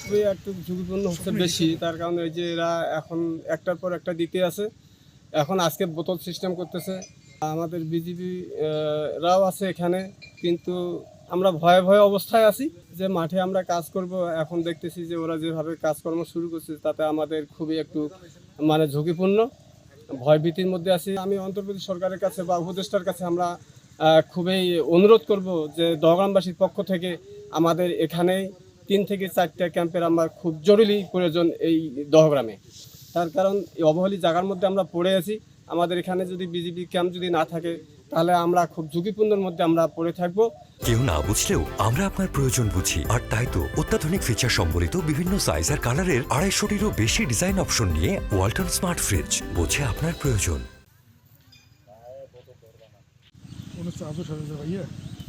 খুবই একটু ঝুঁকিপূর্ণ হচ্ছে বেশি, তার কারণে এই যে এরা এখন একটার পর একটা দিতে আছে। এখন আজকে বোতল সিস্টেম করতেছে। আমাদের বিজিবি রাও আছে এখানে, কিন্তু আমরা ভয়ে ভয়ে অবস্থায় আছি যে মাঠে আমরা কাজ করব। এখন দেখতেছি যে ওরা যেভাবে কাজকর্ম শুরু করছে, তাতে আমাদের খুবই একটু মানে ঝুঁকিপূর্ণ, ভয়ভীতির মধ্যে আছি। আমি অন্তর্বর্তী সরকারের কাছে বা উপদেষ্টার কাছে আমরা খুবই অনুরোধ করব যে দহগ্রামবাসীর পক্ষ থেকে আমাদের এখানে তিন থেকে চারটা ক্যাম্পের আমার খুব জরুরি প্রয়োজন এই দহগ্রামে। তার কারণ এই অবহেলিত জায়গার মধ্যে আমরা পড়ে আছি। আমাদের এখানে যদি বিজিবি ক্যাম্প যদি না থাকে, তাহলে আমরা খুব ঝুঁকিপূর্ণের মধ্যে আমরা পড়ে থাকব। কেউ না বুঝলেও আমরা আপনার প্রয়োজন বুঝি। আর তাই তো অত্যাধুনিক ফিচার সম্বলিত বিভিন্ন সাইজ আর কালারের আড়াইশোটিরও বেশি ডিজাইন অপশন নিয়ে ওয়ালটন স্মার্ট ফ্রিজ বোঝে আপনার প্রয়োজন।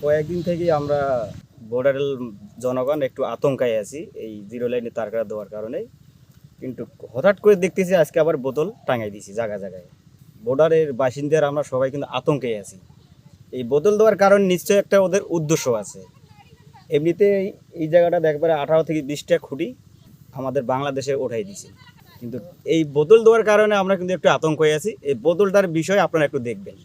কয়েকদিন থেকেই আমরা বর্ডারের জনগণ একটু আতঙ্কায় আছি, এই জিরো লাইনে তার কাটা দেওয়ার কারণে কিন্তু হঠাৎ করে দেখতেছি আজকে আবার বোতল টাঙাই দিছি জায়গা জায়গায়। বর্ডারের বাসিন্দার আমরা সবাই কিন্তু আতঙ্কে আছি। এই বোতল দেওয়ার কারণ নিশ্চয়ই একটা ওদের উদ্দেশ্য আছে। এমনিতে এই- এই জায়গাটা দেখবারে আঠারো থেকে বিশটা খুঁটি আমাদের বাংলাদেশে ওঠাই দিছে কিন্তু এই বোতল দেওয়ার কারণে আমরা কিন্তু একটু আতঙ্ক হয়ে আছি। এই বোতলটার বিষয়ে আপনারা একটু দেখবেন।